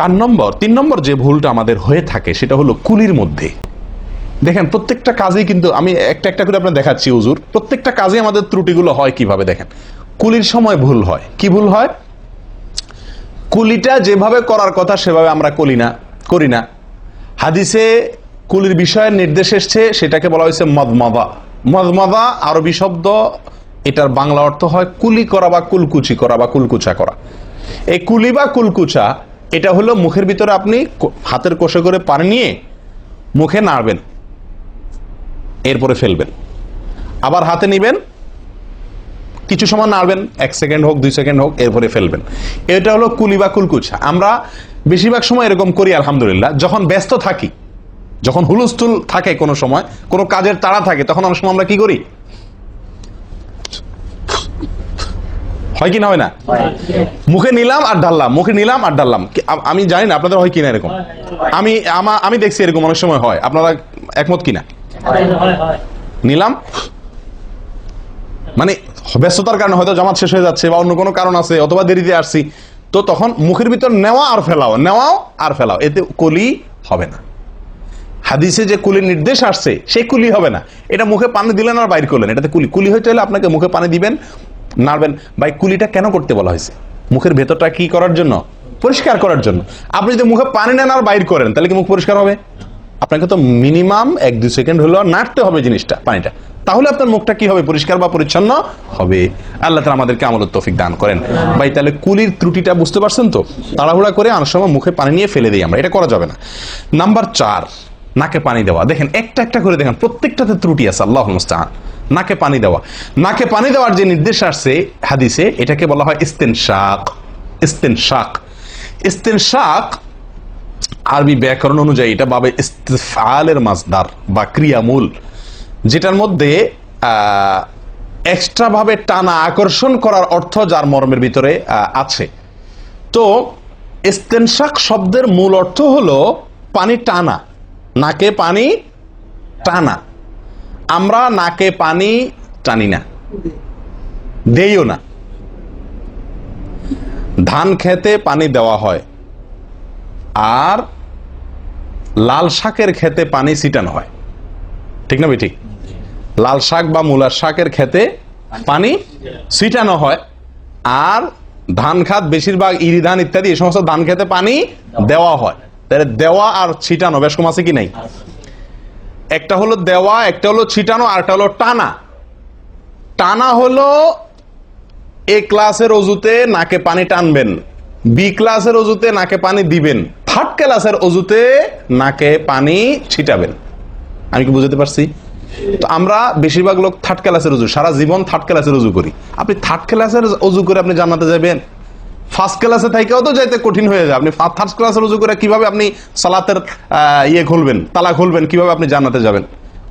চার নম্বর, তিন নম্বর যে ভুলটা আমাদের হয়ে থাকে, সেটা হলো কুলির মধ্যে। দেখেন, প্রত্যেকটা কাজেই কিন্তু আমি একটা একটা করে আপনার দেখাচ্ছি, হুজুর। প্রত্যেকটা কাজে আমাদের ত্রুটিগুলো হয় কীভাবে, দেখেন। কুলির সময় ভুল হয়। কি ভুল হয়? কুলিটা যেভাবে করার কথা, সেভাবে আমরা করি না করি না। হাদিসে কুলির বিষয়ের নির্দেশ এসছে, সেটাকে বলা হয়েছে মদমদা। মদমদা, আরবি শব্দ, এটার বাংলা অর্থ হয় কুলি করা বা কুলকুচি করা বা কুলকুচা করা। এই কুলি বা কুলকুচা এটা হলো মুখের ভিতরে আপনি হাতের কোষে করে পানি নিয়ে মুখে নাড়বেন। এরপরে ফেলবেন। আবার হাতে নিবেন। কিছু সময় নাড়বেন, এক সেকেন্ড হোক, দুই সেকেন্ড হোক, এরপরে ফেলবেন। এটা হলো কুলি বা কুলকুচা আমরা বেশিরভাগ সময় এরকম করি, আলহামদুলিল্লাহ। যখন ব্যস্ত থাকি, যখন হুলস্থুল থাকে কোনো সময়, কোনো কাজের তাড়া থাকে, তখন অনেক সময় আমরা কি করি? হয় কি না হয় না? মুখে নিলাম আর ডাললাম মুখে নিলাম আর ডাললাম। আমি জানি না আপনাদের হয় কিনা এরকম? আমি আমা- আমি দেখছি এরকম অনেক সময় হয়। আপনারা একমত কিনা নিলাম? মানে ব্যস্ততার কারণে হয়তো জামাত শেষ হয়ে যাচ্ছে বা অন্য কোনো কারণ আছে অথবা দেরিতে আসছি তো তখন মুখের ভিতর নেওয়া আর ফেলাও নেওয়াও আর ফেলাও এতে কলি হবে না। হাদিসে যে কুলির নির্দেশ আসছে সেই কুলি হবে না। এটা মুখে পানি দিলেন আর বাইর করলেন। এটাতে কুলি কুলি হইতে হলে আপনাকে মুখে পানি দিবেন নাড়বেন, ভাই, কুলিটা কেন করতে বলা হয়েছে? মুখের ভেতরটা কি করার জন্য? পরিষ্কার করার জন্য। আপনি যদি মুখে পানি নেন আর বাইর করেন, তাহলে কি মুখ পরিষ্কার হবে? আপনাকে তো মিনিমাম এক দুই সেকেন্ড হলেও নাড়তে হবে জিনিসটা, পানিটা। তাহলে আপনার মুখটা কি হবে? পরিষ্কার বা পরিচ্ছন্ন? হবে। আল্লাহ তালা আমাদেরকে আমলের তৌফিক দান করেন। ভাই, তাহলে কুলির ত্রুটিটা বুঝতে পারছেন তো? তাড়াহুড়া করে অনেক সময় মুখে পানি নিয়ে ফেলে দিই আমরা, এটা করা যাবে না। নাম্বার চার, নাকে পানি দেওয়া। দেখেন, একটা একটা করে দেখেন, প্রত্যেকটাতে ত্রুটি আছে, আল্লাহ মুস্তাহান। নাকে পানি দেওয়া। নাকে পানি দেওয়ার যে নির্দেশ আসছে হাদিসে, এটাকে বলা হয় ইস্তেন শাক ইস্তেন শাক আরবি ব্যাকরণ অনুযায়ী এটা বাবে ইস্তেফালের মাসদার বা ক্রিয়ামূল, যেটার মধ্যে এক্সট্রা ভাবে টানা আকর্ষণ করার অর্থ যার মর্মের ভিতরে আছে। তো ইস্তেনশাক শব্দের মূল অর্থ হলো পানি টানা। নাকে পানি টানা। আমরা নাকে পানি টানি না, দেইও না। ধান খেতে পানি দেওয়া হয় আর লাল শাকের খেতে পানি ছিটানো হয়। ঠিক না ঠিক লাল শাক বা মূলার শাকের খেতে পানি ছিটানো হয় আর ধান খাত বেশিরভাগ ইরি ধান ইত্যাদি এই সমস্ত ধান খেতে পানি দেওয়া হয়। তাহলে দেওয়া আর ছিটানো বেশ কম আছে কি নাই? একটা হলো দেওয়া, একটা হলো ছিটানো, আর একটা হলো টানা। টানা হলো এ ক্লাসের অজুতে নাকে পানি টানবেন, বি ক্লাসের অজুতে নাকে পানি দিবেন, থার্ড ক্লাসের অজুতে নাকে পানি ছিটাবেন। আমি কি বুঝতে পারছি? তো আমরা বেশিরভাগ লোক থার্ড ক্লাসের উজু সারা জীবন থার্ড ক্লাসের অজু করি। আপনি থার্ড ক্লাসের অজু করে আপনি জানাতে যাবেন? ফার্স্ট ক্লাসে থেকেও তো যাইতে কঠিন হয়ে যায়। আপনি থার্ড ক্লাসের রুজু করে কীভাবে আপনি সালাতের ইয়ে খুলবেন তালা খুলবেন কীভাবে আপনি জানাতে যাবেন?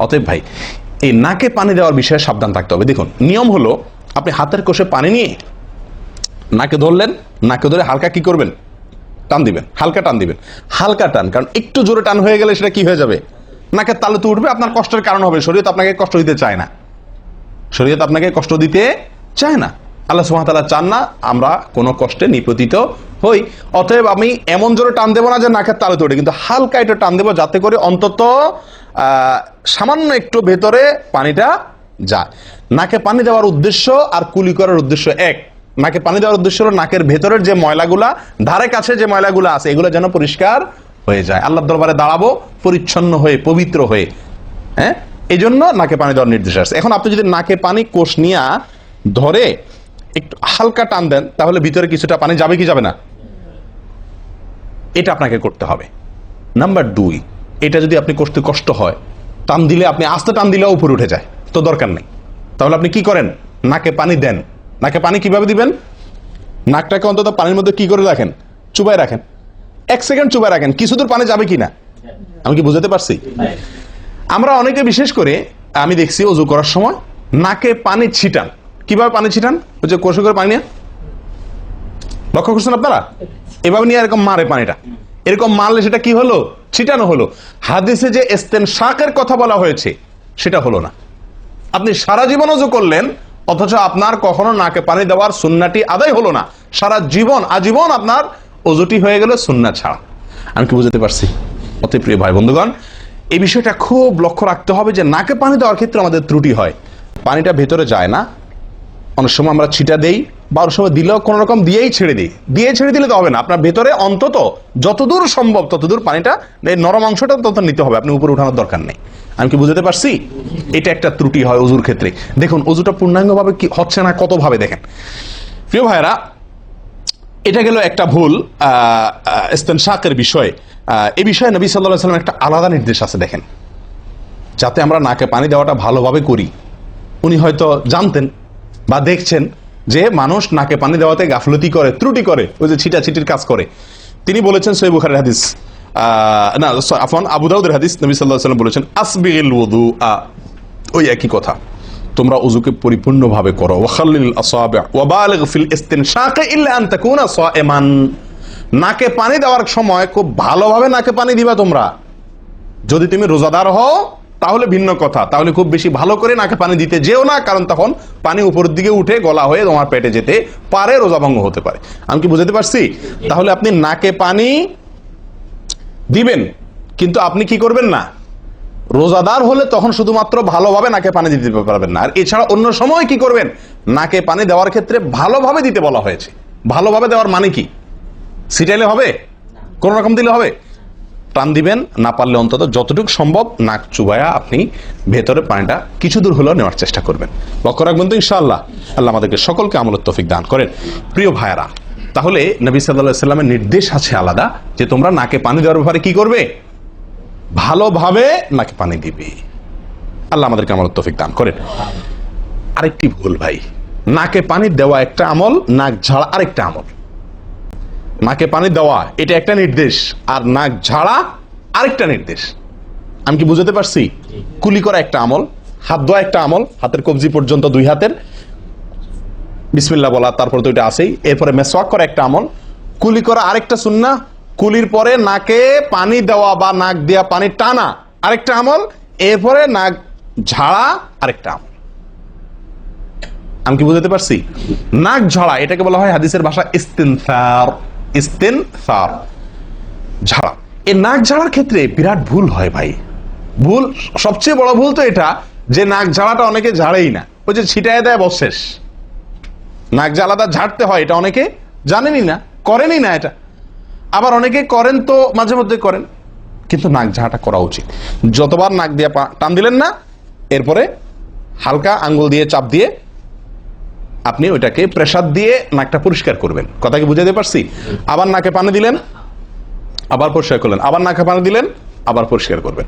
অতএব ভাই, এই নাকে পানি দেওয়ার বিষয়ে সাবধান থাকতে হবে। দেখুন, নিয়ম হলো আপনি হাতের কোষে পানি নিয়ে নাকে ধরলেন, নাকে ধরে হালকা কি করবেন? টান দিবেন, হালকা টান দিবেন। হালকা টান, কারণ একটু জোরে টান হয়ে গেলে সেটা কি হয়ে যাবে? নাকের তালে তো উঠবে, আপনার কষ্টের কারণ হবে। শরীয়ত আপনাকে কষ্ট দিতে চায় না। শরীয়ত আপনাকে কষ্ট দিতে চায় না। আল্লাহ সুহামতাল্লাহ চান না আমরা কোনো কষ্টে নিপতিত হই। অতএব আমি এমন জোরে টান দেবো না যে নাকের তালে তোড়ে কিন্তু হালকা একটু টান দেবো যাতে করে অন্তত সামান্য একটু ভেতরে পানিটা যায়। নাকে পানি দেওয়ার উদ্দেশ্য আর কুলি করার উদ্দেশ্য এক। নাকে পানি দেওয়ার উদ্দেশ্য হলো নাকের ভেতরের যে ময়লাগুলা, ধারে কাছে যে ময়লাগুলো আছে, এগুলো যেন পরিষ্কার হয়ে যায়। আল্লাহর দরবারে দাঁড়াবো, পরিচ্ছন্ন হয়ে, পবিত্র হয়ে। হ্যাঁ? এই জন্য নাকে পানি দেওয়ার নির্দেশ আছে। এখন আপনি যদি নাকে পানি কোষ নিয়া ধরে একটু হালকা টান দেন, তাহলে ভিতরে কিছুটা পানি যাবে কি যাবে না? এটা আপনাকে করতে হবে। নাম্বার দুই, এটা যদি আপনি করতে কষ্ট হয়, টান দিলে আপনি আস্তে টান দিলেও উপরে উঠে যায়, তো দরকার নেই। তাহলে আপনি কি করেন? নাকে পানি দেন। নাকে পানি কীভাবে দিবেন? নাকটাকে অন্তত পানির মধ্যে কি করে রাখেন? চুবাই রাখেন। এক সেকেন্ড চুবাই রাখেন, কিছু দূর পানি যাবে কি না? আমি কি বুঝাতে পারছি? আমরা অনেকে বিশেষ করে, আমি দেখছি অজু করার সময়, নাকে পানি ছিটান। কীভাবে পানি ছিটান? ওই যে করে পানি নিয়ে? লক্ষ্য করছেন আপনারা? এভাবে নিয়ে এরকম মারে পানিটা। এরকম মারলে সেটা কি হলো? ছিটানো হলো। হাদিসে যে এস্তেন শাকের কথা বলা হয়েছে, সেটা হলো না। আপনি সারা জীবন অজু করলেন, অথচ আপনার কখনো নাকে পানি দেওয়ার সুন্নাটি আদায় হলো না। সারা জীবন, আজীবন আপনার অজুটি হয়ে গেল সুন্না ছাড়া। আমি কি বুঝতে পারছি? অতি প্রিয় ভাই বন্ধুগণ, এই বিষয়টা খুব লক্ষ্য রাখতে হবে যে নাকে পানি দেওয়ার ক্ষেত্রে আমাদের ত্রুটি হয়। পানিটা ভেতরে যায় না অনেক সময় আমরা ছিটা দেই বা অনেক সময় দিলেও কোনো রকম দিয়েই ছেড়ে দিই। দিয়ে ছেড়ে দিলে তো হবে না। আপনার ভেতরে অন্তত যতদূর সম্ভব ততদূর পানিটা, এই নরম অংশটা তত নিতে হবে। আপনি উপরে উঠানোর দরকার নেই। আমি কি বুঝতে পারছি? এটা একটা ত্রুটি হয় অজুর ক্ষেত্রে। দেখুন অজুটা পূর্ণাঙ্গভাবে কি হচ্ছে না, কতভাবে দেখেন। প্রিয় ভাইরা এটা গেল একটা ভুল ইস্তেনশাকের বিষয়ে। এই বিষয়ে নবী সাল্লাহ সাল্লাম একটা আলাদা নির্দেশ আছে, দেখেন। যাতে আমরা নাকে পানি দেওয়াটা ভালোভাবে করি। উনি হয়তো জানতেন বা দেখছেন যে মানুষ নাকে পানি দেওয়াতে গাফলতি করে, ত্রুটি করে, ওই যে ছিটা ছিটির কাজ করে। তিনি বলেছেন সৈয় বুখারের হাদিস না আফন আবু হাদিস নবী সাল্লাহ সাল্লাম বলেছেন আসবিল ওদু ওই একই কথা। তোমরা উজুকে পরিপূর্ণভাবে করো। ওয়াখাল্লিল আসাবি ওয়া বালিগ ফিল ইস্তিনশাক ইল্লা আন তাকুনা সাইমান নাকে পানি দেওয়ার সময় খুব ভালোভাবে নাকে পানি দিবা তোমরা। যদি তুমি রোজাদার হও তাহলে ভিন্ন কথা। তাহলে খুব বেশি ভালো করে নাকে পানি দিতে যেও না, কারণ তখন পানি উপরের দিকে উঠে গলা হয়ে তোমার পেটে যেতে পারে রোজা ভঙ্গ হতে পারে। আমি কি বুঝতে পারছি? তাহলে আপনি নাকে পানি দিবেন, কিন্তু আপনি কি করবেন না? রোজাদার হলে তখন শুধুমাত্র ভালোভাবে নাকে পানি দিতে পারবেন না। আর এছাড়া অন্য সময় কি করবেন? নাকে পানি দেওয়ার ক্ষেত্রে ভালোভাবে দিতে বলা হয়েছে। ভালোভাবে দেওয়ার মানে কি? সিটাইলে হবে? কোন রকম দিলে হবে? টান দিবেন, না পারলে অন্তত যতটুকু সম্ভব নাক চুবায়া আপনি ভেতরে পানিটা কিছু দূর হলেও নেওয়ার চেষ্টা করবেন। লক্ষ্য রাখবেন তো ইনশাআল্লাহ, আল্লাহ আমাদেরকে সকলকে আমলের তফিক দান করেন। প্রিয় ভাইয়ারা, তাহলে নবী সাল্লাহ সাল্লামের নির্দেশ আছে আলাদা যে তোমরা নাকে পানি দেওয়ার ব্যাপারে কি করবে? ভালোভাবে নাকে পানি দিবে। আল্লাহ আমাদেরকে আমলের তফিক দান করেন। আরেকটি ভুল ভাই, নাকে পানি দেওয়া একটা আমল, নাক ঝাড়া আরেকটা আমল। নাকে পানি দেওয়া এটা একটা নির্দেশ আর নাক ঝাড়া আরেকটা নির্দেশ। আমি কি বুঝতে পারছি? কুলি করা একটা আমল হাত ধোয়া একটা আমল হাতের কবজি পর্যন্ত দুই হাতের। বিসমিল্লা বলা তারপর তো এটা আছেই। এরপরে মেসওয়াক করা একটা আমল কুলি করা আরেকটা সুন্না কুলির পরে নাকে পানি দেওয়া বা নাক দেওয়া পানি টানা আরেকটা আমল এরপরে নাক ঝাড়া আরেকটা আমল। আমি কি বুঝতে পারছি? নাক ঝাড়া এটাকে বলা হয় হাদিসের ভাষা ইস্তেনসার। ইস্তেনসার, ঝাড়া। এই নাক ঝাড়ার ক্ষেত্রে বিরাট ভুল হয় ভাই। ভুল, সবচেয়ে বড় ভুল তো এটা যে নাক ঝাড়াটা অনেকে ঝাড়েই না। ওই যে ছিটায় দেয় বশেষ নাক আলাদা ঝাড়তে হয়, এটা অনেকে জানেনই না, করেনই না এটা। আবার অনেকে করেন তো মাঝে মধ্যে করেন, কিন্তু নাক ঝাড়াটা করা উচিত। যতবার নাক দিয়ে টান দিলেন না, এরপরে হালকা আঙ্গুল দিয়ে চাপ দিয়ে আপনি ওইটাকে প্রেসার দিয়ে নাকটা পরিষ্কার করবেন। কথা কি বুঝাতে পারছি? আবার নাকে পানি দিলেন, আবার পরিষ্কার করলেন। আবার নাকে পানি দিলেন, আবার পরিষ্কার করবেন।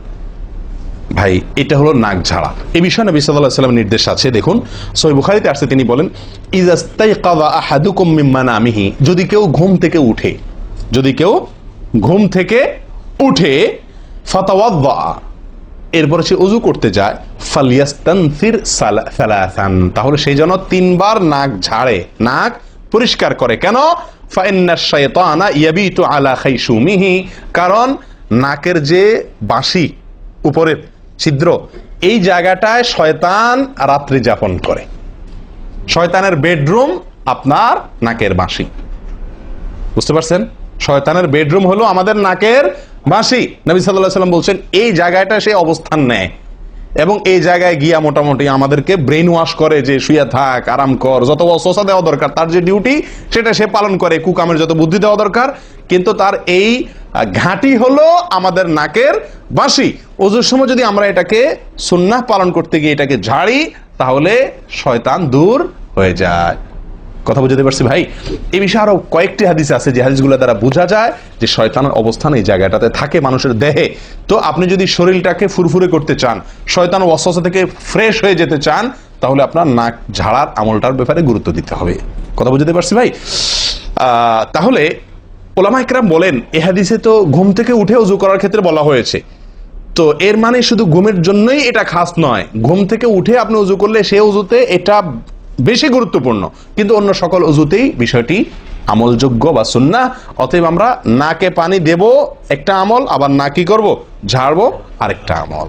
ভাই, এটা হলো নাক ঝাড়া। এই বিষয়ে নবী সাল্লাল্লাহু আলাইহি সাল্লামের নির্দেশ আছে। দেখুন সহিহ বুখারীতে আসছে, তিনি বলেন ইজাস্তাইকাযা আহাদুকুম মিন মানামিহি যদি কেউ ঘুম থেকে উঠে, যদি কেউ ঘুম থেকে উঠে ফাতাওয়াদ্দা এরপরে সে উজু করতে যায়, ফালিয়াস্তানফির সালা- সালাসান। তাহলে সেই জন্য তিনবার নাক ঝাড়ে। নাক পরিষ্কার করে কেন? আলা খাইশুমিহি কারণ নাকের যে বাঁশি, উপরের ছিদ্র, এই জায়গাটায় শয়তান রাত্রি যাপন করে। শয়তানের বেডরুম আপনার নাকের বাঁশি। বুঝতে পারছেন? শয়তানের বেডরুম হলো আমাদের নাকের বাঁশি নবী সাল্লাহ সাল্লাম বলছেন, এই জায়গাটা সে অবস্থান নেয় এবং এই জায়গায় গিয়া মোটামুটি আমাদেরকে ব্রেন ওয়াশ করে যে শুয়ে থাক, আরাম কর, যত অসসা দেওয়া দরকার, তার যে ডিউটি সেটা সে পালন করে, কুকামের যত বুদ্ধি দেওয়া দরকার। কিন্তু তার এই ঘাঁটি হলো আমাদের নাকের বাঁশি ওজুর সময় যদি আমরা এটাকে সুন্নাহ পালন করতে গিয়ে এটাকে ঝাড়ি, তাহলে শয়তান দূর হয়ে যায়। কথা বুঝতে পারছি ভাই? এই বিষয়ে আরও কয়েকটি হাদিস আছে যে হাদিসগুলো দ্বারা বোঝা যায় যে শয়তানের অবস্থান এই জায়গাটাতে থাকে মানুষের দেহে। তো আপনি যদি শরীরটাকে ফুরফুরে করতে চান, শয়তান ওয়াসওয়াসা থেকে ফ্রেশ হয়ে যেতে চান, তাহলে আপনার নাক ঝাড়ার আমলটার ব্যাপারে গুরুত্ব দিতে হবে। কথা বুঝতে পারছি ভাই? তাহলে ওলামা ইকরাম বলেন, এ হাদিসে তো ঘুম থেকে উঠে উজু করার ক্ষেত্রে বলা হয়েছে। তো এর মানে শুধু ঘুমের জন্যই এটা খাস নয়, ঘুম থেকে উঠে আপনি উজু করলে সে উজুতে এটা বেশি গুরুত্বপূর্ণ। কিন্তু অন্য সকল অজুতেই বিষয়টি আমলযোগ্য বা সুন্না অতএব আমরা নাকে পানি দেব, একটা আমল, আবার না কি করব, ঝাড়বো, আরেকটা আমল।